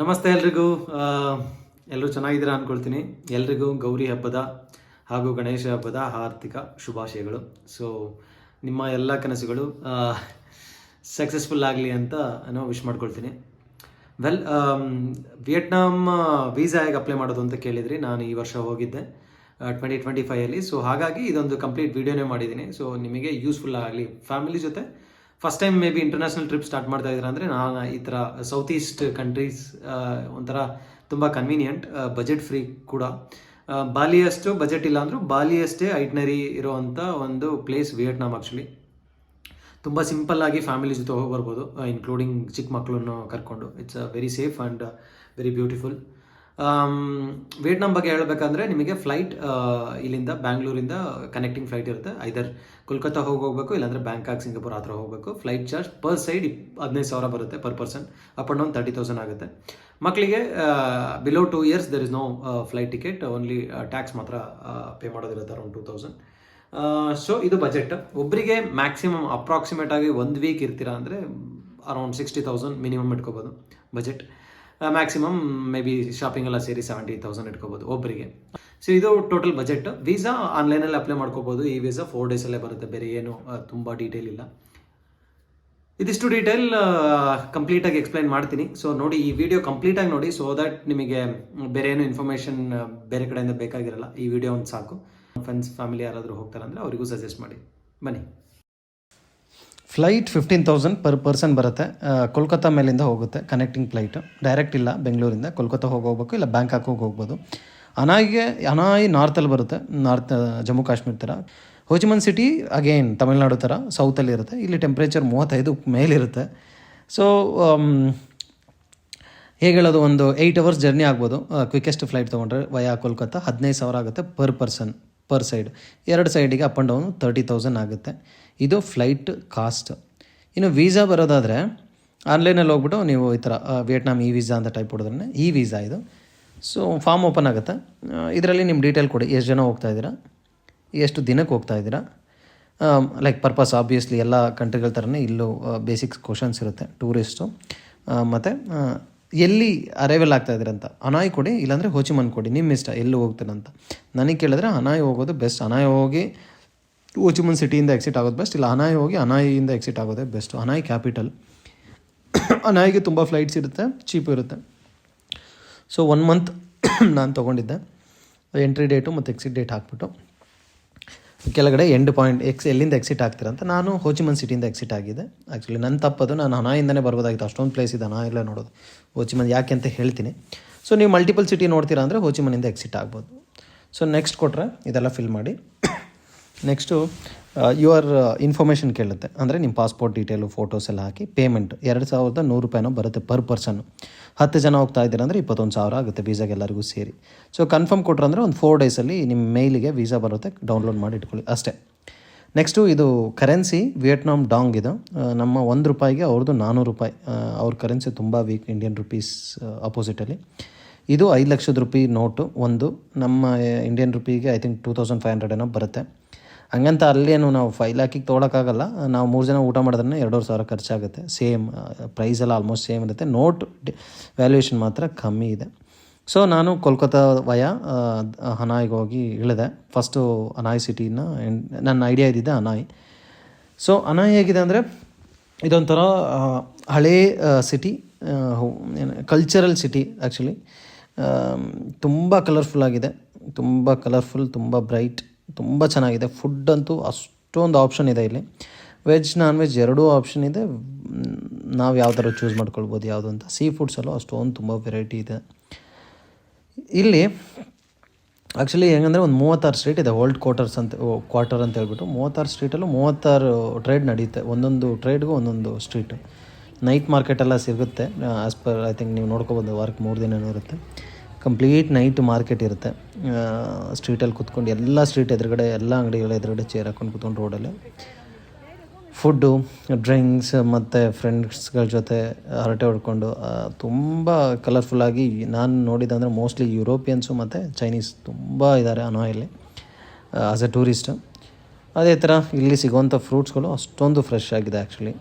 ನಮಸ್ತೆ ಎಲ್ರಿಗೂ. ಎಲ್ಲರೂ ಚೆನ್ನಾಗಿದ್ದೀರಾ ಅಂದ್ಕೊಳ್ತೀನಿ ಎಲ್ರಿಗೂ ಗೌರಿ ಹಬ್ಬದ ಹಾಗೂ ಗಣೇಶ ಹಬ್ಬದ ಆರ್ಥಿಕ ಶುಭಾಶಯಗಳು. ಸೊ ನಿಮ್ಮ ಎಲ್ಲ ಕನಸುಗಳು ಸಕ್ಸಸ್ಫುಲ್ ಆಗಲಿ ಅಂತ ನಾನು ವಿಶ್ ಮಾಡ್ಕೊಳ್ತೀನಿ. ವೆಲ್ ವಿಯೆಟ್ನಾಮ್ ವೀಸಾ ಹೇಗೆ ಅಪ್ಲೈ ಮಾಡೋದು ಅಂತ ಕೇಳಿದ್ರಿ ನಾನು ಈ ವರ್ಷ ಹೋಗಿದ್ದೆ ಟ್ವೆಂಟಿ ಟ್ವೆಂಟಿ ಫೈವಲ್ಲಿ ಸೊ ಹಾಗಾಗಿ ಇದೊಂದು ಕಂಪ್ಲೀಟ್ ವೀಡಿಯೋನೇ ಮಾಡಿದ್ದೀನಿ. ಸೊ ನಿಮಗೆ ಯೂಸ್ಫುಲ್ ಆಗಲಿ ಫ್ಯಾಮಿಲಿ ಜೊತೆ first time maybe international trip start ಮಾಡ್ತಾ ಇದ್ದೀರಾ ಅಂದರೆ ನಾನು ಈ ಥರ ಸೌತ್ ಈಸ್ಟ್ ಕಂಟ್ರೀಸ್ ಒಂಥರ ತುಂಬ ಕನ್ವೀನಿಯಂಟ್ ಬಜೆಟ್ ಫ್ರೀ ಕೂಡ. ಬಾಲಿಯಷ್ಟು ಬಜೆಟ್ ಇಲ್ಲ ಅಂದರೂ ಬಾಲಿಯಷ್ಟೇ ಐಟ್ನರಿ ಇರೋವಂಥ ಒಂದು ಪ್ಲೇಸ್ ವಿಯೆಟ್ನಾಮ್ ಆ್ಯಕ್ಚುಲಿ ತುಂಬ ಸಿಂಪಲ್ ಆಗಿ ಫ್ಯಾಮಿಲಿ ಜೊತೆ ಹೋಗಿ ಬರ್ಬೋದು ಇನ್ಕ್ಲೂಡಿಂಗ್ ಚಿಕ್ಕ ಮಕ್ಕಳನ್ನು ಕರ್ಕೊಂಡು. It's a very safe and very beautiful Vietnam ಬಗ್ಗೆ ಹೇಳಬೇಕಂದ್ರೆ ನಿಮಗೆ ಫ್ಲೈಟ್ ಇಲ್ಲಿಂದ ಬ್ಯಾಂಗ್ಳೂರಿಂದ ಕನೆಕ್ಟಿಂಗ್ ಫ್ಲೈಟ್ ಇರುತ್ತೆ. ಐದರ್ ಕೋಲ್ಕತ್ತಾ ಹೋಗಿ ಹೋಗಬೇಕು, ಇಲ್ಲಾಂದರೆ ಬ್ಯಾಂಕಾಕ್ ಸಿಂಗಾಪುರ್ ಥರ ಹೋಗಬೇಕು. ಫ್ಲೈಟ್ ಚಾರ್ಜ್ ಪರ್ ಸೈಡ್ ಇಪ್ ಹದಿನೈದು ಸಾವಿರ ಬರುತ್ತೆ per person up and down thirty thousand ಆಗುತ್ತೆ. ಮಕ್ಕಳಿಗೆ below two years there is no flight ticket only tax ಮಾತ್ರ ಪೇ ಮಾಡೋದಿರುತ್ತೆ ಅರೌಂಡ್ ಟೂ ತೌಸಂಡ್ ಸೊ ಇದು ಬಜೆಟ್ ಒಬ್ಬರಿಗೆ ಮ್ಯಾಕ್ಸಿಮಮ್ ಅಪ್ರಾಕ್ಸಿಮೇಟ್ ಆಗಿ ಒಂದು ವೀಕ್ ಇರ್ತೀರಾ ಅಂದರೆ ಅರೌಂಡ್ ಸಿಕ್ಸ್ಟಿ ತೌಸಂಡ್ ಮಿನಿಮಮ್ ಇಟ್ಕೋಬೋದು budget maximum maybe shopping ಎಲ್ಲ ಸೇರಿ ಸೆವೆಂಟಿ ತೌಸಂಡ್ ಇಟ್ಕೋಬೋದು ಒಬ್ಬರಿಗೆ ಸೊ ಇದು ಟೋಟಲ್ ಬಜೆಟ್ ವೀಸಾ ಆನ್ಲೈನಲ್ಲಿ ಅಪ್ಲೈ ಮಾಡ್ಕೋಬೋದು. ಈ ವೀಸಾ ಫೋರ್ ಡೇಸಲ್ಲೇ ಬರುತ್ತೆ. ಬೇರೆ ಏನು ಆ, ತುಂಬ ಡೀಟೇಲ್ ಇಲ್ಲ. ಇದಿಷ್ಟು ಡೀಟೇಲ್ ಕಂಪ್ಲೀಟಾಗಿ ಎಕ್ಸ್ಪ್ಲೈನ್ ಮಾಡ್ತೀನಿ. ಸೊ ನೋಡಿ ಈ ವಿಡಿಯೋ ಕಂಪ್ಲೀಟಾಗಿ ನೋಡಿ ಸೊ ದಟ್ ನಿಮಗೆ ಬೇರೆ ಏನು ಇನ್ಫಾರ್ಮೇಷನ್ ಬೇರೆ ಕಡೆಯಿಂದ ಬೇಕಾಗಿರಲ್ಲ. ಈ ವಿಡಿಯೋ ಒಂದು ಸಾಕು. ಫ್ರೆಂಡ್ಸ್ ಫ್ಯಾಮಿಲಿ ಯಾರಾದರೂ ಹೋಗ್ತಾರೆ ಅಂದರೆ ಅವರಿಗೂ ಸಜೆಸ್ಟ್ ಮಾಡಿ. ಬನ್ನಿ. Flight fifteen thousand per person ಬರುತ್ತೆ. ಕೋಲ್ಕತ್ತಾ ಮೇಲಿಂದ ಹೋಗುತ್ತೆ ಕನೆಕ್ಟಿಂಗ್ ಫ್ಲೈಟ್ ಡೈರೆಕ್ಟ್ ಇಲ್ಲ ಬೆಂಗಳೂರಿಂದ. ಕೋಲ್ಕತ್ತಾ ಹೋಗಿ ಹೋಗ್ಬೇಕು, ಇಲ್ಲ ಬ್ಯಾಂಕಾಕ್ ಹೋಗಿ ಹೋಗ್ಬೋದು. ಅನಾಯಿಗೆ, ಅನಾಯಿ ನಾರ್ತಲ್ಲಿ ಬರುತ್ತೆ ನಾರ್ತ್ ಜಮ್ಮು ಕಾಶ್ಮೀರ ಥರ. ಹೋಚಿಮನ್ ಸಿಟಿ ಅಗೇನ್ ತಮಿಳ್ನಾಡು ಥರ ಸೌತಲ್ಲಿ ಇರುತ್ತೆ. ಇಲ್ಲಿ ಟೆಂಪ್ರೇಚರ್ ಮೂವತ್ತೈದು ಮೇಲಿರುತ್ತೆ. ಸೊ ಹೇಗೆ ಹೇಳೋದು, ಒಂದು ಏಯ್ಟ್ ಅವರ್ಸ್ ಜರ್ನಿ ಆಗ್ಬೋದು. ಕ್ವಿಕೆಸ್ಟ್ ಫ್ಲೈಟ್ ತೊಗೊಂಡ್ರೆ ವಯಾ ಕೋಲ್ಕತ್ತಾ ಹದಿನೈದು ಸಾವಿರ ಆಗುತ್ತೆ ಪರ್ ಪರ್ಸನ್ ಪರ್ ಸೈಡ್ ಎರಡು ಸೈಡಿಗೆ up and down thirty thousand ಆಗುತ್ತೆ. ಇದು ಫ್ಲೈಟ್ ಕಾಸ್ಟ್ ಇನ್ನು ವೀಸಾ ಬರೋದಾದರೆ ಆನ್ಲೈನಲ್ಲಿ ಹೋಗ್ಬಿಟ್ಟು ನೀವು ಈ ಥರ ವಿಯೆಟ್ನಾಮ್ ಇ ವೀಸಾ ಅಂತ ಟೈಪ್ ಹೊಡೆದ್ರೆ ಇ ವೀಸಾ ಇದು. ಸೊ ಫಾರ್ಮ್ ಓಪನ್ ಆಗುತ್ತೆ. ಇದರಲ್ಲಿ ನಿಮ್ಮ ಡೀಟೇಲ್ ಕೊಡಿ, ಎಷ್ಟು ಜನ ಹೋಗ್ತಾ ಇದ್ದೀರಾ, ಎಷ್ಟು ದಿನಕ್ಕೆ ಹೋಗ್ತಾ ಇದ್ದೀರಾ ಲೈಕ್ ಪರ್ಪಸ್ ಆಬ್ವಿಯಸ್ಲಿ ಎಲ್ಲ ಕಂಟ್ರಿಗಳ ಥರನೇ ಇಲ್ಲೂ ಬೇಸಿಕ್ಸ್ ಕ್ವಶನ್ಸ್ ಇರುತ್ತೆ ಟೂರಿಸ್ಟು ಮತ್ತು ಎಲ್ಲಿ ಅರೈವಲ್ ಆಗ್ತಾ ಇದ್ದೀರ ಅಂತ? ಅನಾಯಿ ಕೊಡಿ, ಇಲ್ಲಾಂದರೆ ಹೋಚಿಮನ್ ಕೊಡಿ ನಿಮ್ಮ ಇಷ್ಟ, ಎಲ್ಲಿ ಹೋಗ್ತೀರಂತ ನನಗೆ ಕೇಳಿದ್ರೆ ಅನಾಯಿ ಹೋಗೋದು ಬೆಸ್ಟ್ ಅನಾಯಿ ಹೋಗಿ ಹೋಚಿಮನ್ ಸಿಟಿಯಿಂದ ಎಕ್ಸಿಟ್ ಆಗೋದು ಬೆಸ್ಟ್ ಇಲ್ಲ, ಅನಾಯಿ ಹೋಗಿ ಅನಾಯಿಯಿಂದ ಎಕ್ಸಿಟ್ ಆಗೋದೇ ಬೆಸ್ಟ್ ಅನಾಯಿ ಕ್ಯಾಪಿಟಲ್ ಅನಾಯಿಗೆ ತುಂಬ ಫ್ಲೈಟ್ಸ್ ಇರುತ್ತೆ ಚೀಪ್ ಇರುತ್ತೆ. ಸೊ ಒನ್ ಮಂತ್ ನಾನು ತೊಗೊಂಡಿದ್ದೆ. ಎಂಟ್ರಿ ಡೇಟು ಮತ್ತು ಎಕ್ಸಿಟ್ ಡೇಟ್ ಹಾಕ್ಬಿಟ್ಟು. ಕೆಳಗಡೆ ಎಂಡ್ ಪಾಯಿಂಟ್ ಎಕ್ಸ್ ಎಲ್ಲಿಂದ ಎಕ್ಸಿಟ್ ಆಗ್ತೀರ ಅಂತ ನಾನು ಹೋಚಿಮನ್ ಸಿಟಿಯಿಂದ ಎಕ್ಸಿಟ್ ಆಗಿದೆ. ಆ್ಯಕ್ಚುಲಿ ನನ್ನ ತಪ್ಪದು, ನಾನು ಹಣಾಯಿಂದನೇ ಬರ್ಬೋದಾಗಿತ್ತು ಅಷ್ಟೊಂದು ಪ್ಲೇಸ್ ಇದೆ, ಹಣ ಎಲ್ಲ ನೋಡೋದು. ಹೋಚಿಮನ್ ಯಾಕೆ ಅಂತ ಹೇಳ್ತೀನಿ. ಸೊ ನೀವು ಮಲ್ಟಿಪಲ್ ಸಿಟಿ ನೋಡ್ತೀರಾ ಅಂದರೆ ಹೋಚಿಮನಿಂದ ಎಕ್ಸಿಟ್ ಆಗ್ಬೋದು. ಸೊ ನೆಕ್ಸ್ಟ್ ಕೊಟ್ಟರೆ ಇದೆಲ್ಲ ಫಿಲ್ ಮಾಡಿ. ನೆಕ್ಸ್ಟು ಯುವರ್ ಇನ್ಫಾರ್ಮೇಷನ್ ಕೇಳುತ್ತೆ. ಅಂದರೆ ನಿಮ್ಮ ಪಾಸ್ಪೋರ್ಟ್ ಡೀಟೇಲು ಫೋಟೋಸ್ ಎಲ್ಲ ಹಾಕಿ ಪೇಮೆಂಟ್ ಎರಡು ಸಾವಿರದ ನೂರು ರೂಪಾಯಿನೋ ಬರುತ್ತೆ ಪರ್ ಪರ್ಸನ್ನು ಹತ್ತು ಜನ ಹೋಗ್ತಾ ಇದ್ದೀರ ಅಂದರೆ ಇಪ್ಪತ್ತೊಂದು ಸಾವಿರ ಆಗುತ್ತೆ ವೀಸಾಗೆಲ್ಲರಿಗೂ ಸೇರಿ. ಸೊ ಕನ್ಫರ್ಮ್ ಕೊಟ್ರೆ ಅಂದರೆ ಒಂದು ಫೋರ್ ಡೇಸಲ್ಲಿ ನಿಮ್ಮ ಮೇಲಿಗೆ ವೀಸಾ ಬರುತ್ತೆ ಡೌನ್ಲೋಡ್ ಮಾಡಿ ಇಟ್ಕೊಳ್ಳಿ ಅಷ್ಟೇ. ನೆಕ್ಸ್ಟು ಇದು ಕರೆನ್ಸಿ ವಿಯೆಟ್ನಾಮ್ ಡಾಂಗ್ ಇದು. ನಮ್ಮ ಒಂದು ರೂಪಾಯಿಗೆ ಅವ್ರದ್ದು ನಾನ್ನೂರು ರೂಪಾಯಿ. ಅವ್ರ ಕರೆನ್ಸಿ ತುಂಬ ವೀಕ್ ಇಂಡಿಯನ್ ರುಪೀಸ್ ಅಪೋಸಿಟಲ್ಲಿ ಇದು ಐದು ಲಕ್ಷದ ರೂಪಾಯಿ ನೋಟು ಒಂದು. ನಮ್ಮ Indian ರುಪಿಗೆ I think two thousand five hundred ಏನೋ ಬರುತ್ತೆ. ಹಂಗಂತ ಅಲ್ಲೇನು ನಾವು ಫೈವ್ ಲ್ಯಾಕಿಗೆ ತೊಗೊಳಕ್ಕಾಗಲ್ಲ. ನಾವು ಮೂರು ಜನ ಊಟ ಮಾಡಿದ್ರೆ ಎರಡೂವರೆ ಸಾವಿರ ಖರ್ಚಾಗುತ್ತೆ. ಸೇಮ್ ಪ್ರೈಸ್ ಎಲ್ಲ ಆಲ್ಮೋಸ್ಟ್ ಸೇಮ್ ಇರುತ್ತೆ. ನೋಟ್ ವ್ಯಾಲ್ಯೂಯೇಷನ್ ಮಾತ್ರ ಕಮ್ಮಿ ಇದೆ. ಸೊ ನಾನು ಕೋಲ್ಕತ್ತಾ ವಯ ಹನಾಯಿಗೆ ಹೋಗಿ ಇಳಿದೆ. ಫಸ್ಟು ಅನಾಯ್ ಸಿಟಿನ ನನ್ನ ಐಡಿಯಾ ಇದ್ದಿದ್ದೆ ಅನಾಯ್. ಸೊ ಅನಾಯ್ ಹೇಗಿದೆ ಅಂದರೆ, ಇದೊಂಥರ ಹಳೇ ಸಿಟಿ ಕಲ್ಚರಲ್ ಸಿಟಿ ಆ್ಯಕ್ಚುಲಿ ತುಂಬ ಕಲರ್ಫುಲ್ ಆಗಿದೆ. ತುಂಬ ಕಲರ್ಫುಲ್ ತುಂಬ ಬ್ರೈಟ್ ತುಂಬ ಚೆನ್ನಾಗಿದೆ. ಫುಡ್ ಅಂತೂ ಅಷ್ಟೊಂದು ಆಪ್ಷನ್ ಇದೆ ಇಲ್ಲಿ. ವೆಜ್ ನಾನ್ ವೆಜ್ ಎರಡೂ ಆಪ್ಷನ್ ಇದೆ. ನಾವು ಯಾವ ಚೂಸ್ ಮಾಡ್ಕೊಳ್ಬೋದು, ಯಾವುದು ಅಂತ. ಸೀ ಫುಡ್ಸಲ್ಲೂ ಅಷ್ಟೊಂದು ತುಂಬ ವೆರೈಟಿ ಇದೆ. ಇಲ್ಲಿ ಆ್ಯಕ್ಚುಲಿ ಹೆಂಗಂದರೆ ಒಂದು ಮೂವತ್ತಾರು ಸ್ಟ್ರೀಟ್ ಇದೆ ಓಲ್ಡ್ ಕ್ವಾರ್ಟರ್ಸ್ ಅಂತ ಕ್ವಾರ್ಟರ್ ಅಂತ ಹೇಳ್ಬಿಟ್ಟು. ಮೂವತ್ತಾರು ಸ್ಟ್ರೀಟಲ್ಲೂ ಮೂವತ್ತಾರು ಟ್ರೇಡ್ ನಡೆಯುತ್ತೆ ಒಂದೊಂದು ಟ್ರೇಡ್ಗೂ ಒಂದೊಂದು ಸ್ಟ್ರೀಟು ನೈಟ್ ಮಾರ್ಕೆಟೆಲ್ಲ ಸಿಗುತ್ತೆ. ಆ್ಯಸ್ ಪರ್ ಐ ಥಿಂಕ್ ನೀವು ನೋಡ್ಕೋಬೋದು, ವಾರಕ್ಕೆ ಮೂರು ದಿನವೂ ಇರುತ್ತೆ. ಕಂಪ್ಲೀಟ್ ನೈಟ್ ಮಾರ್ಕೆಟ್ ಇರುತ್ತೆ. ಸ್ಟ್ರೀಟಲ್ಲಿ ಕುತ್ಕೊಂಡು ಎಲ್ಲ ಸ್ಟ್ರೀಟ್ ಎದುರುಗಡೆ, ಎಲ್ಲ ಅಂಗಡಿಗಳ ಎದುರುಗಡೆ ಚೇರ್ ಹಾಕೊಂಡು ಕುತ್ಕೊಂಡು ರೋಡಲ್ಲಿ ಫುಡ್ಡು ಡ್ರಿಂಕ್ಸ್ ಮತ್ತು ಫ್ರೆಂಡ್ಸ್ಗಳ ಜೊತೆ ಹರಟೆ ಹೊಡ್ಕೊಂಡು ತುಂಬ ಕಲರ್ಫುಲ್ಲಾಗಿ ನಾನು ನೋಡಿದಂದರೆ ಮೋಸ್ಟ್ಲಿ ಯುರೋಪಿಯನ್ಸು ಮತ್ತು ಚೈನೀಸ್ ತುಂಬ ಇದ್ದಾರೆ ಅನಾಯಲ್ಲಿ ಆಸ್ ಎ ಟೂರಿಸ್ಟ್ ಅದೇ ಥರ ಇಲ್ಲಿ ಸಿಗುವಂಥ ಫ್ರೂಟ್ಸ್ಗಳು ಅಷ್ಟೊಂದು ಫ್ರೆಶ್ ಆಗಿದೆ ಆ್ಯಕ್ಚುಲಿ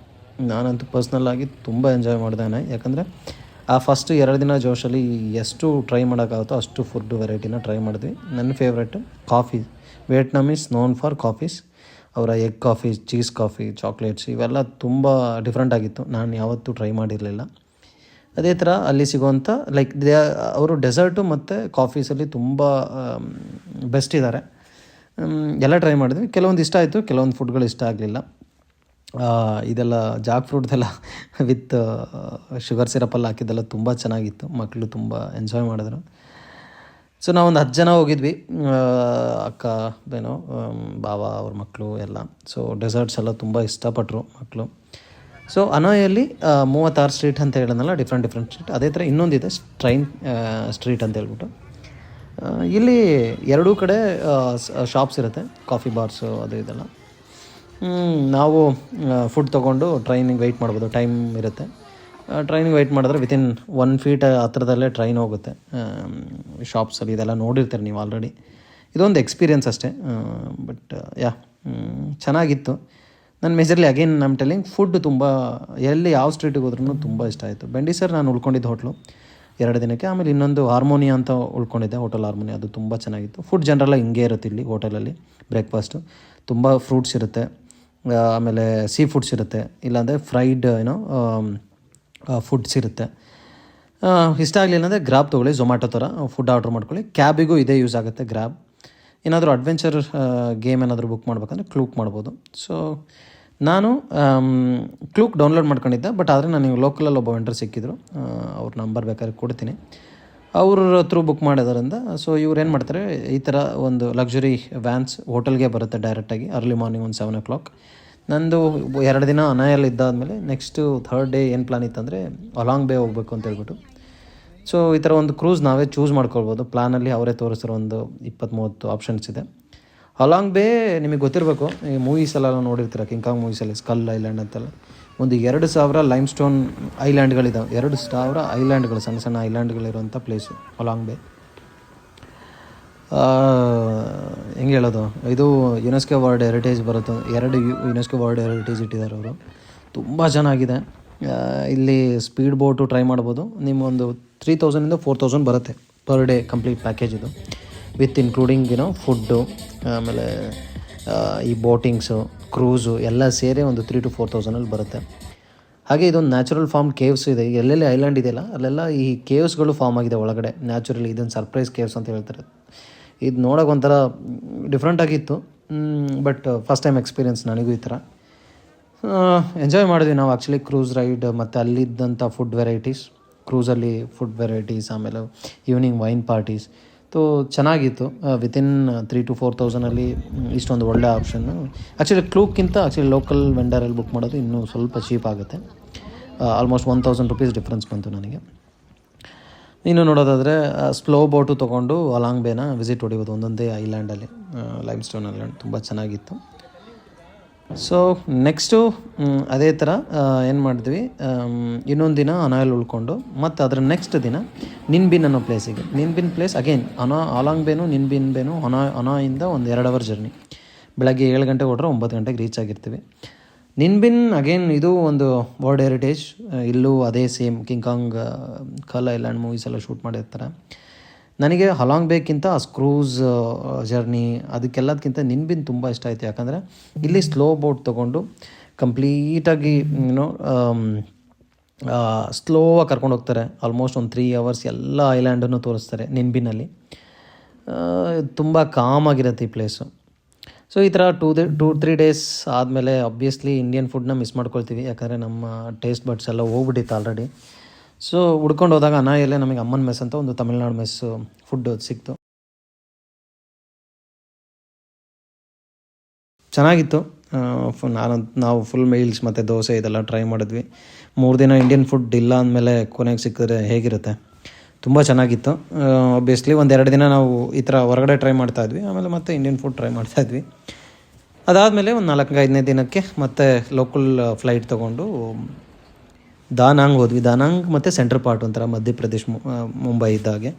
ನಾನಂತೂ ಪರ್ಸ್ನಲ್ಲಾಗಿ ತುಂಬ ಎಂಜಾಯ್ ಮಾಡಿದೆ ಯಾಕಂದರೆ ಆ ಫಸ್ಟ್ ಎರಡು ದಿನ ಜೋಶಲ್ಲಿ ಎಷ್ಟು ಟ್ರೈ ಮಾಡೋಕ್ಕಾಗುತ್ತೋ ಅಷ್ಟು ಫುಡ್ ವೆರೈಟಿನ ಟ್ರೈ ಮಾಡಿದ್ವಿ. ನನ್ನ favourite coffee Vietnam is known for coffees ಅವರ egg coffee cheese coffee chocolates ಇವೆಲ್ಲ ತುಂಬ ಡಿಫ್ರೆಂಟ್ ಆಗಿತ್ತು. ನಾನು ಯಾವತ್ತೂ ಟ್ರೈ ಮಾಡಿರಲಿಲ್ಲ. ಅದೇ ಥರ ಅಲ್ಲಿ ಸಿಗೋವಂಥ ಲೈಕ್ ದೇ, ಅವರು ಡೆಸರ್ಟು ಮತ್ತು ಕಾಫೀಸಲ್ಲಿ ತುಂಬ ಬೆಸ್ಟ್ ಇದ್ದಾರೆ ಎಲ್ಲ ಟ್ರೈ ಮಾಡಿದ್ವಿ. ಕೆಲವೊಂದು ಇಷ್ಟ ಆಯಿತು, ಕೆಲವೊಂದು ಫುಡ್ಗಳು ಇಷ್ಟ ಆಗಲಿಲ್ಲ. ಇದೆಲ್ಲ ಜಾಕ್ ಫ್ರೂಟ್ದೆಲ್ಲ ವಿತ್ ಶುಗರ್ ಸಿರಪಲ್ಲಿ ಹಾಕಿದ್ದೆಲ್ಲ ತುಂಬ ಚೆನ್ನಾಗಿತ್ತು. ಮಕ್ಕಳು ತುಂಬ ಎಂಜಾಯ್ ಮಾಡಿದ್ರು. ಸೊ ನಾವೊಂದು ಹತ್ತು ಜನ ಹೋಗಿದ್ವಿ. ಅಕ್ಕ ಏನೋ ಬಾವ ಅವ್ರ ಮಕ್ಕಳು ಎಲ್ಲ. ಸೊ ಡೆಸರ್ಟ್ಸ್ ಎಲ್ಲ ತುಂಬ ಇಷ್ಟಪಟ್ಟರು ಮಕ್ಕಳು ಸೊ ಅನೋಯಲ್ಲಿ ಮೂವತ್ತಾರು ಸ್ಟ್ರೀಟ್ ಅಂತ ಹೇಳಿದ್ನಲ್ಲ ಡಿಫ್ರೆಂಟ್ ಡಿಫ್ರೆಂಟ್ ಸ್ಟ್ರೀಟ್ ಅದೇ ಥರ ಇನ್ನೊಂದಿದೆ ಟ್ರೈನ್ ಸ್ಟ್ರೀಟ್ ಅಂತ ಹೇಳ್ಬಿಟ್ಟು. ಇಲ್ಲಿ ಎರಡೂ ಕಡೆ ಶಾಪ್ಸ್ ಇರುತ್ತೆ. ಕಾಫಿ ಬಾರ್ಸು ಅದು ಇದೆಲ್ಲ. ನಾವು ಫುಡ್ ತೊಗೊಂಡು ಟ್ರೈನಿಗೆ ವೆಯ್ಟ್ ಮಾಡ್ಬೋದು. ಟೈಮ್ ಇರುತ್ತೆ. ಟ್ರೈನಿಗೆ ವೆಯ್ಟ್ ಮಾಡಿದ್ರೆ ವಿತಿನ್ ಒನ್ ಫೀಟ್ ಹತ್ರದಲ್ಲೇ ಟ್ರೈನ್ ಹೋಗುತ್ತೆ. ಶಾಪ್ಸಲ್ಲಿ ಇದೆಲ್ಲ ನೋಡಿರ್ತೀರಿ ನೀವು ಆಲ್ರೆಡಿ ಇದೊಂದು ಎಕ್ಸ್ಪೀರಿಯನ್ಸ್ ಅಷ್ಟೇ. ಬಟ್ ಯಾ ಚೆನ್ನಾಗಿತ್ತು. ನಾನು ಮೇಜರ್ಲಿ ಅಗೇನ್ ನಮ್ಮ ಟೆಲಿಂಗ್ ಫುಡ್ ತುಂಬ, ಎಲ್ಲಿ ಯಾವ ಸ್ಟ್ರೀಟಿಗೆ ಹೋದ್ರೂ ತುಂಬ ಇಷ್ಟ ಆಯಿತು. ಬೆಂಡಿ ಸರ್ ನಾನು ಉಳ್ಕೊಂಡಿದ್ದ ಹೋಟ್ಲು ಎರಡು ದಿನಕ್ಕೆ, ಆಮೇಲೆ ಇನ್ನೊಂದು ಹಾರ್ಮೋನಿಯಾ ಅಂತ ಉಳ್ಕೊಂಡಿದ್ದೆ ಹೋಟೆಲ್ ಹಾರ್ಮೋನಿಯಾ ಅದು ತುಂಬ ಚೆನ್ನಾಗಿತ್ತು. ಫುಡ್ ಜನರಲ್ಲ ಹಿಂಗೆ ಇರುತ್ತೆ ಇಲ್ಲಿ ಹೋಟೆಲಲ್ಲಿ ಬ್ರೇಕ್ಫಾಸ್ಟು ತುಂಬ ಫ್ರೂಟ್ಸ್ ಇರುತ್ತೆ. ಆಮೇಲೆ ಸೀ ಫುಡ್ಸ್ ಇರುತ್ತೆ. ಇಲ್ಲಾಂದರೆ ಫ್ರೈಡ್ ಏನೋ ಫುಡ್ಸ್ ಇರುತ್ತೆ. ಇಷ್ಟ ಆಗಲಿಲ್ಲ ಅಂದರೆ ಗ್ರಾಬ್ ತೊಗೊಳ್ಳಿ ಝೊಮ್ಯಾಟೊ ಥರ ಫುಡ್ ಆರ್ಡ್ರ್ ಮಾಡ್ಕೊಳ್ಳಿ. ಕ್ಯಾಬಿಗೂ ಇದೇ ಯೂಸ್ ಆಗುತ್ತೆ ಗ್ರಾಬ್ ಏನಾದರೂ ಅಡ್ವೆಂಚರ್ ಗೇಮ್ ಏನಾದರೂ ಬುಕ್ ಮಾಡ್ಬೇಕಂದ್ರೆ ಕ್ಲೂಕ್ ಮಾಡ್ಬೋದು. ಸೊ ನಾನು ಕ್ಲೂಕ್ ಡೌನ್ಲೋಡ್ ಮಾಡ್ಕೊಂಡಿದ್ದೆ ಬಟ್ ಆದರೆ ನನಗೆ ಲೋಕಲಲ್ಲಿ ಒಬ್ಬ ವೆಂಡರ್ ಸಿಕ್ಕಿದ್ರು. ಅವ್ರ ನಂಬರ್ ಬೇಕಾದ್ರೆ ಕೊಡ್ತೀನಿ. ಅವ್ರ ಥ್ರೂ ಬುಕ್ ಮಾಡಿದರಿಂದ ಸೊ ಇವ್ರು ಏನು ಮಾಡ್ತಾರೆ, ಈ ಥರ ಒಂದು ಲಕ್ಸುರಿ ವ್ಯಾನ್ಸ್ ಹೋಟೆಲ್ಗೆ ಬರುತ್ತೆ ಡೈರೆಕ್ಟಾಗಿ ಅರ್ಲಿ ಮಾರ್ನಿಂಗ್ ಒಂದು ಸೆವೆನ್ ಓ ಕ್ಲಾಕ್ ನಂದು ಎರಡು ದಿನ ಅನಾಯಲ್ಲಿ ಇದ್ದಾದಮೇಲೆ ನೆಕ್ಸ್ಟು ಥರ್ಡ್ ಡೇ ಏನು ಪ್ಲಾನ್ ಇತ್ತಂದರೆ ಅಲಾಂಗ್ ಬೇ ಹೋಗಬೇಕು ಅಂತ ಹೇಳ್ಬಿಟ್ಟು. ಸೊ ಈ ಥರ ಒಂದು ಕ್ರೂಸ್ ನಾವೇ ಚೂಸ್ ಮಾಡ್ಕೊಳ್ಬೋದು. ಪ್ಲಾನಲ್ಲಿ ಅವರೇ ತೋರಿಸಿರೋ ಒಂದು ಇಪ್ಪತ್ತು ಮೂವತ್ತು ಆಪ್ಷನ್ಸ್ ಇದೆ. ಅಲಾಂಗ್ ಬೇ ನಿಮಗೆ ಗೊತ್ತಿರಬೇಕು, ಈ ಮೂವೀಸ್ ಎಲ್ಲ ನೋಡಿರ್ತೀರ ಕಿಂಕಾಂಗ್ ಮೂವೀಸಲ್ಲಿ ಸ್ಕಲ್ ಐಲ್ಯಾಂಡ್ ಅಂತೆಲ್ಲ. ಒಂದು ಎರಡು ಸಾವಿರ ಲೈಮ್ ಸ್ಟೋನ್ ಐಲ್ಯಾಂಡ್ಗಳಿದ್ದಾವೆ ಎರಡು ಸಾವಿರ ಐಲ್ಯಾಂಡ್ಗಳು ಸಣ್ಣ ಸಣ್ಣ ಐಲ್ಯಾಂಡ್ಗಳಿರುವಂಥ ಪ್ಲೇಸು ಅಲಾಂಗ್ ಬೇ ಹೆಂಗೆ ಹೇಳೋದು? ಇದು ಯುನೆಸ್ಕೋ ವರ್ಲ್ಡ್ ಹೆರಿಟೇಜ್ ಬರುತ್ತೆ. ಎರಡು ಯು ಯುನೆಸ್ಕೋ ವರ್ಲ್ಡ್ ಹೆರಿಟೇಜ್ ಇಟ್ಟಿದ್ದಾರೆ ಅವರು. ತುಂಬ ಚೆನ್ನಾಗಿದೆ ಇಲ್ಲಿ ಸ್ಪೀಡ್ ಬೋಟು ಟ್ರೈ ಮಾಡ್ಬೋದು. ನಿಮ್ಮೊಂದು ತ್ರೀ ತೌಸಂಡಿಂದ ಫೋರ್ ತೌಸಂಡ್ ಬರುತ್ತೆ. ಪರ್ ಡೇ ಕಂಪ್ಲೀಟ್ ಪ್ಯಾಕೇಜ್ ಇದು. ವಿತ್ ಇನ್ಕ್ಲೂಡಿಂಗ್ ಏನೋ ಫುಡ್ಡು ಆಮೇಲೆ ಈ ಬೋಟಿಂಗ್ಸು, ಕ್ರೂಸು ಎಲ್ಲ ಸೇರಿ ಒಂದು ತ್ರೀ ಟು ಫೋರ್ ತೌಸಂಡಲ್ಲಿ ಬರುತ್ತೆ. ಹಾಗೆ ಇದೊಂದು ನ್ಯಾಚುರಲ್ ಫಾರ್ಮ್ ಕೇವ್ಸ್ ಇದೆ. ಎಲ್ಲೆಲ್ಲಿ ಐಲ್ಯಾಂಡ್ ಇದೆಯಲ್ಲ, ಅಲ್ಲೆಲ್ಲ ಈ ಕೇವ್ಸ್ಗಳು ಫಾರ್ಮ್ ಆಗಿದೆ ಒಳಗಡೆ. ನ್ಯಾಚುರಲಿ ಇದನ್ನು ಸರ್ಪ್ರೈಸ್ ಕೇವ್ಸ್ ಅಂತ ಹೇಳ್ತಾರೆ. ಇದು ನೋಡೋಕೆ ಒಂಥರ ಡಿಫ್ರೆಂಟ್ ಆಗಿತ್ತು. ಬಟ್ ಫಸ್ಟ್ ಟೈಮ್ ಎಕ್ಸ್ಪೀರಿಯನ್ಸ್ ನನಗೂ ಈ ಥರ. ಎಂಜಾಯ್ ಮಾಡಿದ್ವಿ ನಾವು ಆ್ಯಕ್ಚುಲಿ ಕ್ರೂಸ್ ರೈಡ್ ಮತ್ತು ಅಲ್ಲಿದ್ದಂಥ ಫುಡ್ ವೆರೈಟೀಸ್ ಕ್ರೂಸಲ್ಲಿ ಫುಡ್ ವೆರೈಟೀಸ್ ಆಮೇಲೆ ಈವ್ನಿಂಗ್ ವೈನ್ ಪಾರ್ಟೀಸ್ ತೋ ಚೆನ್ನಾಗಿತ್ತು ವಿತಿನ್ ತ್ರೀ ಟು ಫೋರ್ ತೌಸಂಡಲ್ಲಿ ಇಷ್ಟೊಂದು ಒಳ್ಳೆ ಆಪ್ಷನ್ನು ಆ್ಯಕ್ಚುಲಿ ಕ್ಲೂಕ್ಕಿಂತ ಆ್ಯಕ್ಚುಲಿ ಲೋಕಲ್ ವೆಂಡರಲ್ಲಿ ಬುಕ್ ಮಾಡೋದು ಇನ್ನೂ ಸ್ವಲ್ಪ ಚೀಪ್ ಆಗುತ್ತೆ. Almost one thousand rupees difference ಬಂತು ನನಗೆ. ಇನ್ನು ನೋಡೋದಾದರೆ ಸ್ಲೋ ಬೋಟು ತೊಗೊಂಡು ಅಲಾಂಗ್ ಬೇನ ವಿಸಿಟ್ ಹೊಡಿಬೋದು ಒಂದೊಂದೇ ಐಲ್ಯಾಂಡಲ್ಲಿ ಲೈಮ್ ಸ್ಟೋನ್ ಐಲ್ಯಾಂಡ್ ತುಂಬ ಚೆನ್ನಾಗಿತ್ತು. ಸೊ ನೆಕ್ಸ್ಟು ಅದೇ ಥರ ಏನು ಮಾಡಿದ್ವಿ ಇನ್ನೊಂದು ದಿನ ಅನಾಯಲ್ ಉಳ್ಕೊಂಡು, ಮತ್ತು ಅದರ ನೆಕ್ಸ್ಟ್ ದಿನ ನಿನ್ಬಿನ್ ಅನ್ನೋ ಪ್ಲೇಸಿಗೆ ನಿನ್ಬಿನ್ ಪ್ಲೇಸ್ ಅಗೇನ್ ಅನಾ ಆಲಾಂಗ್ ಬೇನು ನಿನ್ಬಿನ್ ಬೇನು ಅನಾ, ಅನಾಯಿಂದ ಒಂದು ಎರಡು ಅವರ್ ಜರ್ನಿ ಬೆಳಗ್ಗೆ ಏಳು ಗಂಟೆಗೆ ಹೊಡ್ರೆ ಒಂಬತ್ತು ಗಂಟೆಗೆ ರೀಚ್ ಆಗಿರ್ತೀವಿ. ನಿನ್ಬಿನ್ ಅಗೇನ್ ಇದು ಒಂದು ವರ್ಲ್ಡ್ ಹೆರಿಟೇಜ್ ಇಲ್ಲೂ ಅದೇ same King Kong skull island movies ಎಲ್ಲ ಶೂಟ್ ಮಾಡಿರ್ತಾರೆ. ನನಗೆ ಹಲಾಂಗ್ ಬೇಕಿಂತ ಆ ಸ್ಕ್ರೂಸ್ ಜರ್ನಿ ಅದಕ್ಕೆಲ್ಲದಕ್ಕಿಂತ ನಿನ್ಬಿನ್ ತುಂಬ ಇಷ್ಟ ಆಯಿತು. ಯಾಕಂದರೆ ಇಲ್ಲಿ ಸ್ಲೋ ಬೋಟ್ ತೊಗೊಂಡು ಕಂಪ್ಲೀಟಾಗಿ ಏನೋ ಸ್ಲೋವಾಗಿ ಕರ್ಕೊಂಡು ಹೋಗ್ತಾರೆ. ಆಲ್ಮೋಸ್ಟ್ ಒಂದು ತ್ರೀ ಅವರ್ಸ್ ಎಲ್ಲ ಐಲ್ಯಾಂಡನ್ನು ತೋರಿಸ್ತಾರೆ ನಿನ್ಬಿನಲ್ಲಿ. ತುಂಬ ಕಾಮಾಗಿರುತ್ತೆ ಈ ಪ್ಲೇಸು ಸೊ ಈ ಥರ two day two three days ಆದಮೇಲೆ ಅಬ್ವಿಯಸ್ಲಿ ಇಂಡಿಯನ್ ಫುಡ್ನ ಮಿಸ್ ಮಾಡ್ಕೊಳ್ತೀವಿ. ಯಾಕಂದರೆ ನಮ್ಮ ಟೇಸ್ಟ್ ಬಡ್ಸ್ ಎಲ್ಲ ಹೋಗ್ಬಿಟ್ಟಿತ್ತು ಆಲ್ರೆಡಿ ಸೊ ಹುಡ್ಕೊಂಡು ಹೋದಾಗ ಅನಾಯಲ್ಲೇ ನಮಗೆ ಅಮ್ಮನ ಮೆಸ್ ಅಂತ ಒಂದು ತಮಿಳ್ನಾಡು ಮೆಸ್ಸು ಫುಡ್ ಸಿಕ್ತು. ಚೆನ್ನಾಗಿತ್ತು. ನಾನು, ನಾವು ಫುಲ್ ಮೀಲ್ಸ್ ಮತ್ತು ದೋಸೆ ಇದೆಲ್ಲ ಟ್ರೈ ಮಾಡಿದ್ವಿ. ಮೂರು ದಿನ ಇಂಡಿಯನ್ ಫುಡ್ ಇಲ್ಲ ಅಂದಮೇಲೆ ಕೊನೆಗೆ ಸಿಕ್ಕಿದ್ರೆ ಹೇಗಿರುತ್ತೆ? ತುಂಬ ಚೆನ್ನಾಗಿತ್ತು. ಒಬ್ವಿಯಸ್ಲಿ ಒಂದೆರಡು ದಿನ ನಾವು ಈ ಥರ ಹೊರಗಡೆ ಟ್ರೈ ಮಾಡ್ತಾ ಇದ್ವಿ. ಆಮೇಲೆ ಮತ್ತೆ ಇಂಡಿಯನ್ ಫುಡ್ ಟ್ರೈ ಮಾಡ್ತಾ ಇದ್ವಿ. ಅದಾದಮೇಲೆ ಒಂದು ನಾಲ್ಕು ಐದನೇ ದಿನಕ್ಕೆ ಮತ್ತೆ ಲೋಕಲ್ ಫ್ಲೈಟ್ ತೊಗೊಂಡು ದಾನಾಂಗ್ ಹೋದ್ವಿ. ದಾನಾಂಗ್ ಮತ್ತು ಸೆಂಟ್ರಲ್ ಪಾರ್ಟ್ ಒಂಥರ ಮಧ್ಯಪ್ರದೇಶ್ ಮುಂಬೈ ಇದ್ದಾಗೆ.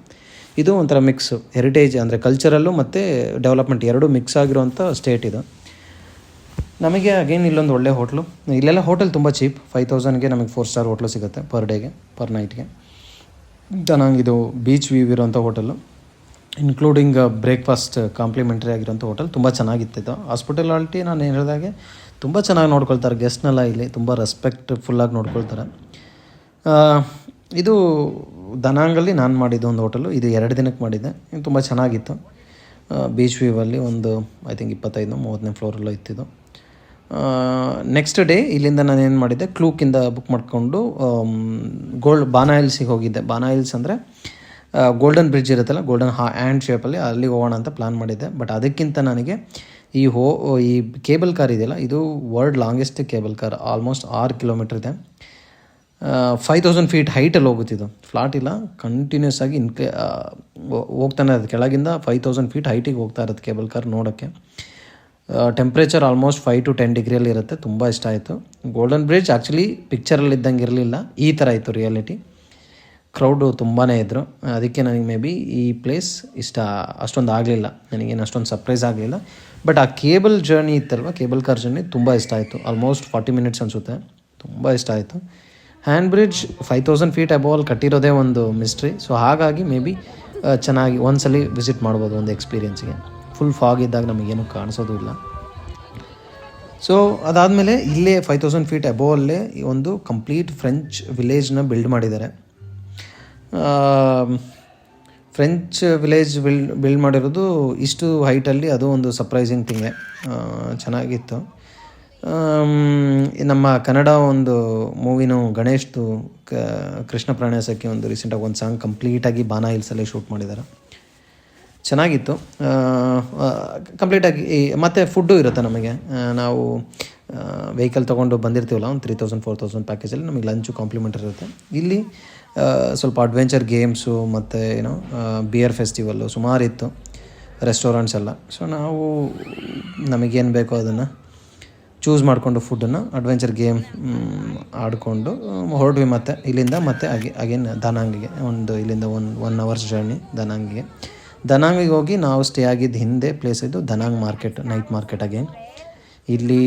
ಇದು ಒಂಥರ ಮಿಕ್ಸು ಹೆರಿಟೇಜ್ ಅಂದರೆ ಕಲ್ಚರಲ್ಲು ಮತ್ತು ಡೆವಲಪ್ಮೆಂಟ್ ಎರಡೂ ಮಿಕ್ಸ್ ಆಗಿರುವಂಥ ಸ್ಟೇಟ್ ಇದು. ನಮಗೆ ಅಗೇನ್ ಇಲ್ಲೊಂದು ಒಳ್ಳೆ ಹೋಟ್ಲು ಇಲ್ಲೆಲ್ಲ ಹೋಟೆಲ್ ತುಂಬ ಚೀಪ್ ಫೈವ್ ತೌಸಂಡ್ಗೆ ನಮಗೆ ಫೋರ್ ಸ್ಟಾರ್ ಹೋಟ್ಲು ಸಿಗುತ್ತೆ ಪರ್ ಡೇಗೆ ಪರ್ ನೈಟ್ಗೆ ದಾನಾಂಗ್ ಇದು ಬೀಚ್ ವ್ಯೂ ಇರೋಂಥ ಹೋಟೆಲು ಇನ್ಕ್ಲೂಡಿಂಗ್ ಬ್ರೇಕ್ಫಾಸ್ಟ್ ಕಾಂಪ್ಲಿಮೆಂಟ್ರಿ ಆಗಿರೋಂಥ ಹೋಟೆಲ್ ತುಂಬ ಚೆನ್ನಾಗಿತ್ತು ಇದು. ಹಾಸ್ಪಿಟಲಾಲಿಟಿ ನಾನು ಹೇಳಿದಾಗೆ ತುಂಬ ಚೆನ್ನಾಗಿ ನೋಡ್ಕೊಳ್ತಾರೆ ಗೆಸ್ಟ್ನೆಲ್ಲ ಇಲ್ಲಿ ತುಂಬ ರೆಸ್ಪೆಕ್ಟ್ಫುಲ್ಲಾಗಿ ನೋಡ್ಕೊಳ್ತಾರೆ. ಆ, ಇದು ದನಾಂಗಲ್ಲಿ ನಾನು ಮಾಡಿದ್ದು ಒಂದು ಹೋಟೆಲು ಇದು ಎರಡು ದಿನಕ್ಕೆ ಮಾಡಿದ್ದೆ ತುಂಬ ಚೆನ್ನಾಗಿತ್ತು. ಬೀಚ್ ವ್ಯೂವಲ್ಲಿ ಒಂದು ಐ ಥಿಂಕ್ ಇಪ್ಪತ್ತೈದು ಮೂವತ್ತನೇ ಫ್ಲೋರಲ್ಲೂ ಇತ್ತಿದ್ದು. ನೆಕ್ಸ್ಟ್ ಡೇ ಇಲ್ಲಿಂದ ನಾನು ಏನು ಮಾಡಿದ್ದೆ ಕ್ಲೂಕಿಂದ ಬುಕ್ ಮಾಡಿಕೊಂಡು ಗೋಲ್ಡ್ ಬಾನಾ ಹಿಲ್ಸಿಗೆ ಹೋಗಿದ್ದೆ. ಬಾನಾ ಹಿಲ್ಸ್ ಅಂದರೆ ಗೋಲ್ಡನ್ ಬ್ರಿಡ್ಜ್ ಇರುತ್ತಲ್ಲ ಗೋಲ್ಡನ್ ಹಾ ಹ್ಯಾಂಡ್ ಶೇಪಲ್ಲಿ ಅಲ್ಲಿಗೆ ಹೋಗೋಣ ಅಂತ ಪ್ಲ್ಯಾನ್ ಮಾಡಿದ್ದೆ. ಬಟ್ ಅದಕ್ಕಿಂತ ನನಗೆ ಈ ಹೋ, ಈ ಕೇಬಲ್ ಕಾರ್ ಇದೆಯಲ್ಲ, ಇದು world longest cable car almost ಆರು ಕಿಲೋಮೀಟ್ರ್ ಇದೆ. ಫೈವ್ ತೌಸಂಡ್ ಫೀಟ್ ಹೈಟಲ್ಲಿ ಹೋಗುತ್ತಿದ್ದು ಫ್ಲಾಟ್ ಇಲ್ಲ ಕಂಟಿನ್ಯೂಸ್ ಆಗಿ ಇನ್ಕ್ಲೇ ಹೋಗ್ತಾನೆ ಇರೋದು. ಕೆಳಗಿಂದ ಫೈವ್ ತೌಸಂಡ್ ಫೀಟ್ ಹೈಟಿಗೆ ಹೋಗ್ತಾ ಇರೋದು ಕೇಬಲ್ ಕಾರ್ ನೋಡೋಕ್ಕೆ. Temperature almost five to ten ಡಿಗ್ರಿಯಲ್ಲಿ ಇರುತ್ತೆ, ತುಂಬ ಇಷ್ಟ ಆಯಿತು. ಗೋಲ್ಡನ್ ಬ್ರಿಡ್ಜ್ ಆ್ಯಕ್ಚುಲಿ ಪಿಕ್ಚರಲ್ಲಿ ಇದ್ದಂಗೆ ಇರಲಿಲ್ಲ, ಈ ಥರ ಇತ್ತು ರಿಯಾಲಿಟಿ ಕ್ರೌಡು ತುಂಬಾ ಇದ್ದರು ಅದಕ್ಕೆ ನನಗೆ ಮೇ ಬಿ ಈ ಪ್ಲೇಸ್ ಇಷ್ಟ, ಅಷ್ಟೊಂದು ಆಗಲಿಲ್ಲ. ನನಗೇನು ಅಷ್ಟೊಂದು ಸರ್ಪ್ರೈಸ್ ಆಗಲಿಲ್ಲ. ಬಟ್ ಆ ಕೇಬಲ್ ಜರ್ನಿ ಇತ್ತಲ್ವ ಕೇಬಲ್ ಕಾರ್ ಜರ್ನಿ ತುಂಬ ಇಷ್ಟ ಆಯಿತು. ಆಲ್ಮೋಸ್ಟ್ ಫಾರ್ಟಿ ಮಿನಿಟ್ಸ್ ಅನಿಸುತ್ತೆ. ತುಂಬ ಇಷ್ಟ ಆಯಿತು. Hand bridge five thousand feet ಅಬೋವಲ್ಲಿ ಕಟ್ಟಿರೋದೇ ಒಂದು ಮಿಸ್ಟ್ರಿ ಸೊ ಹಾಗಾಗಿ ಮೇ ಬಿ ಚೆನ್ನಾಗಿ ಒಂದ್ಸಲಿ ವಿಸಿಟ್ ಮಾಡ್ಬೋದು ಒಂದು ಎಕ್ಸ್ಪೀರಿಯೆನ್ಸ್ಗೆ ಫುಲ್ ಫಾಗ್ ಇದ್ದಾಗ ನಮಗೇನು ಕಾಣಿಸೋದು ಇಲ್ಲ. ಸೊ ಅದಾದಮೇಲೆ ಇಲ್ಲೇ ಫೈವ್ ತೌಸಂಡ್ ಫೀಟ್ ಅಬೋವಲ್ಲೇ ಒಂದು ಕಂಪ್ಲೀಟ್ ಫ್ರೆಂಚ್ ವಿಲೇಜ್ನ ಬಿಲ್ಡ್ ಮಾಡಿದ್ದಾರೆ. ಫ್ರೆಂಚ್ ವಿಲೇಜ್ ಬಿಲ್ಡ್ ಬಿಲ್ಡ್ ಮಾಡಿರೋದು ಇಷ್ಟು ಹೈಟಲ್ಲಿ ಅದು ಒಂದು ಸರ್ಪ್ರೈಸಿಂಗ್ ಥಿಂಗೆ ಚೆನ್ನಾಗಿತ್ತು. ನಮ್ಮ ಕನ್ನಡ ಒಂದು ಮೂವಿನು ಗಣೇಶ್ದು ಕ, ಕೃಷ್ಣ ಪ್ರಾಣೇಸಕ್ಕೆ ಒಂದು ರೀಸೆಂಟಾಗಿ ಒಂದು ಸಾಂಗ್ ಕಂಪ್ಲೀಟಾಗಿ ಬಾನಾ ಹಿಲ್ಸಲ್ಲೇ ಶೂಟ್ ಮಾಡಿದ್ದಾರೆ ಚೆನ್ನಾಗಿತ್ತು. ಕಂಪ್ಲೀಟಾಗಿ ಮತ್ತು ಫುಡ್ಡು ಇರುತ್ತೆ ನಮಗೆ. ನಾವು ವೆಹಿಕಲ್ ತೊಗೊಂಡು ಬಂದಿರ್ತೀವಲ್ಲ, ಒಂದು ತ್ರೀ ತೌಸಂಡ್ ಫೋರ್ ತೌಸಂಡ್ ಪ್ಯಾಕೇಜಲ್ಲಿ ನಮಗೆ ಲಂಚು ಕಾಂಪ್ಲಿಮೆಂಟ್ ಇರುತ್ತೆ. ಇಲ್ಲಿ ಸ್ವಲ್ಪ ಅಡ್ವೆಂಚರ್ ಗೇಮ್ಸು ಮತ್ತು ಏನೋ ಬಿಯರ್ ಫೆಸ್ಟಿವಲ್ಲು ಸುಮಾರು ಇತ್ತು ರೆಸ್ಟೋರೆಂಟ್ಸ್ ಎಲ್ಲ. ಸೊ ನಾವು ನಮಗೇನು ಬೇಕೋ ಅದನ್ನು ಚೂಸ್ ಮಾಡಿಕೊಂಡು ಫುಡ್ಡನ್ನು ಅಡ್ವೆಂಚರ್ ಗೇಮ್ ಆಡಿಕೊಂಡು, ಹೊರಡ್ವಿ ಮತ್ತೆ ಇಲ್ಲಿಂದ ಮತ್ತೆ ಅಗೆ ಅಗೇನ್ ದನಾಂಗಿಗೆ ಒಂದು ಇಲ್ಲಿಂದ ಒನ್ ಒನ್ ಅವರ್ಸ್ ಜರ್ನಿ ದನಾಂಗಿಗೆ ದನಾಂಗಿಗೆ ಹೋಗಿ ನಾವು ಸ್ಟೇ ಆಗಿದ್ದು ಹಿಂದೆ ಪ್ಲೇಸ್ ಇದು Danang market night market again ಇಲ್ಲಿ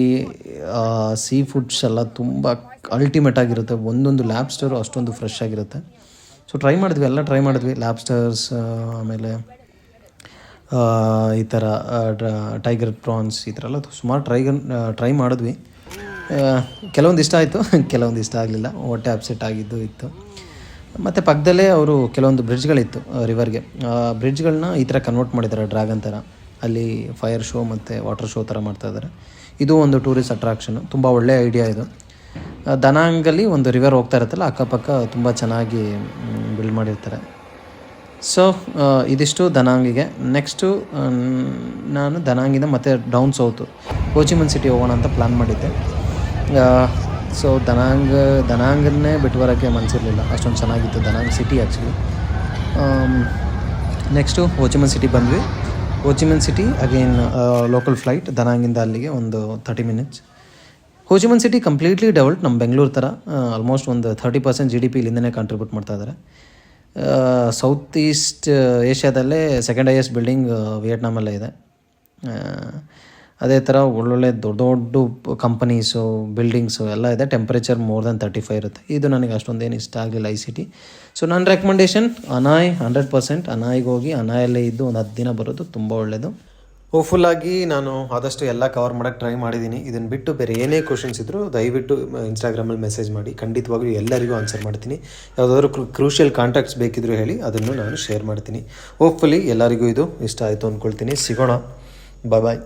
ಸೀ ಫುಡ್ಸ್ ಎಲ್ಲ ತುಂಬ ಅಲ್ಟಿಮೇಟ್ ಆಗಿರುತ್ತೆ. ಒಂದೊಂದು ಲ್ಯಾಬ್ಸ್ಟರು ಅಷ್ಟೊಂದು ಫ್ರೆಶ್ ಆಗಿರುತ್ತೆ. ಸೊ ಟ್ರೈ ಮಾಡಿದ್ವಿ, ಎಲ್ಲ ಟ್ರೈ ಮಾಡಿದ್ವಿ. ಲ್ಯಾಬ್ಸ್ಟರ್ಸ್ ಆಮೇಲೆ ಈ ಥರ ಟೈಗರ್ ಪ್ರಾನ್ಸ್ ಈ ಥರ ಎಲ್ಲ ಸುಮಾರು ಟ್ರೈ ಟ್ರೈ ಮಾಡಿದ್ವಿ. ಕೆಲವೊಂದು ಇಷ್ಟ ಆಯಿತು, ಕೆಲವೊಂದು ಇಷ್ಟ ಆಗಲಿಲ್ಲ. ಹೊಟ್ಟೆ ಅಪ್ಸೆಟ್ ಆಗಿದ್ದು ಇತ್ತು. ಮತ್ತು ಪಕ್ಕದಲ್ಲೇ ಅವರು ಕೆಲವೊಂದು ಬ್ರಿಡ್ಜ್ಗಳಿತ್ತು ರಿವರ್ಗೆ ಬ್ರಿಡ್ಜ್ಗಳನ್ನ ಈ ಥರ ಕನ್ವರ್ಟ್ ಮಾಡಿದ್ದಾರೆ ಡ್ರ್ಯಾಗನ್ ಥರ ಅಲ್ಲಿ ಫೈರ್ ಶೋ ಮತ್ತು ವಾಟರ್ ಶೋ ಥರ ಮಾಡ್ತಾ ಇದ್ದಾರೆ. ಇದು ಒಂದು ಟೂರಿಸ್ಟ್ ಅಟ್ರಾಕ್ಷನ್ ತುಂಬ ಒಳ್ಳೆಯ ಐಡಿಯಾ ಇದು. ದನಾಂಗಲ್ಲಿ ಒಂದು ರಿವರ್ ಹೋಗ್ತಾ ಇರುತ್ತಲ್ಲ, ಅಕ್ಕಪಕ್ಕ ತುಂಬ ಚೆನ್ನಾಗಿ ಬಿಲ್ಡ್ ಮಾಡಿರ್ತಾರೆ. ಸೊ ಇದಿಷ್ಟು ದನಾಂಗಿಗೆ ನೆಕ್ಸ್ಟು ನಾನು ದನಾಂಗಿಂದ ಮತ್ತೆ ಡೌನ್ ಸೌತು ಕೋಚಿಮನ್ ಸಿಟಿ ಹೋಗೋಣ ಅಂತ ಪ್ಲ್ಯಾನ್ ಮಾಡಿದ್ದೆ. ಸೊ ದನಾಂಗ್ ದನಾಂಗನ್ನೇ ಬಿಟ್ಟು ಬರೋಕ್ಕೆ ಮನಸ್ಸಿರಲಿಲ್ಲ ಅಷ್ಟೊಂದು ಚೆನ್ನಾಗಿತ್ತು Danang city actually next Ho Chi Minh city ಬಂದ್ವಿ. Ho Chi Minh city again local flight ದನಾಂಗಿಂದ ಅಲ್ಲಿಗೆ ಒಂದು thirty minutes Ho Chi Minh city completely develop ನಮ್ಮ ಬೆಂಗಳೂರು ಥರ ಆಲ್ಮೋಸ್ಟ್ ಒಂದು thirty percent G D P ಇಲ್ಲಿಂದನೇ ಕಾಂಟ್ರಿಬ್ಯೂಟ್ ಮಾಡ್ತಾ ಇದ್ದಾರೆ ಸೌತ್ ಈಸ್ಟ್ ಏಷ್ಯಾದಲ್ಲೇ ಸೆಕೆಂಡ್ ಹೈಯೆಸ್ಟ್ ಬಿಲ್ಡಿಂಗ್ ವಿಯೆಟ್ನಾಮಲ್ಲೇ ಇದೆ. ಆ, ಅದೇ ಥರ ಒಳ್ಳೊಳ್ಳೆ ದೊಡ್ಡ ದೊಡ್ಡ ಕಂಪನೀಸು ಬಿಲ್ಡಿಂಗ್ಸು ಎಲ್ಲ ಇದೆ. Temperature more than thirty five ಇರುತ್ತೆ. ಇದು ನನಗೆ ಅಷ್ಟೊಂದೇನು ಇಷ್ಟ ಆಗಲಿಲ್ಲ ಐ ಸಿ ಟಿ ಸೊ ನನ್ನ ರೆಕಮೆಂಡೇಷನ್ ಅನಾಯ್ ಹಂಡ್ರೆಡ್ ಪರ್ಸೆಂಟ್ ಅನಾಯ್ಗೆ ಹೋಗಿ, ಅನಾಯಲ್ಲೇ ಇದ್ದು ಒಂದು ಹತ್ತು ದಿನ ಬರೋದು ತುಂಬ ಒಳ್ಳೆಯದು ಹೋಪ್ಫುಲ್ಲಾಗಿ ನಾನು ಆದಷ್ಟು ಎಲ್ಲ ಕವರ್ ಮಾಡೋಕ್ಕೆ ಟ್ರೈ ಮಾಡಿದ್ದೀನಿ. ಇದನ್ನು ಬಿಟ್ಟು ಬೇರೆ ಏನೇ ಕ್ವಶನ್ಸ್ ಇದ್ದರೂ ದಯವಿಟ್ಟು ಇನ್ಸ್ಟಾಗ್ರಾಮಲ್ಲಿ ಮೆಸೇಜ್ ಮಾಡಿ. ಖಂಡಿತವಾಗ್ಲೂ ಎಲ್ಲರಿಗೂ ಆನ್ಸರ್ ಮಾಡ್ತೀನಿ. ಯಾವುದಾದ್ರೂ ಕ್ರೂಷಿಯಲ್ ಕಾಂಟ್ಯಾಕ್ಟ್ಸ್ ಬೇಕಿದ್ರು ಹೇಳಿ, ಅದನ್ನು ನಾನು ಶೇರ್ ಮಾಡ್ತೀನಿ. ಹೋಪ್ಫುಲಿ ಎಲ್ಲರಿಗೂ ಇದು ಇಷ್ಟ ಆಯಿತು ಅಂದ್ಕೊಳ್ತೀನಿ ಸಿಗೋಣ. ಬಾಯ್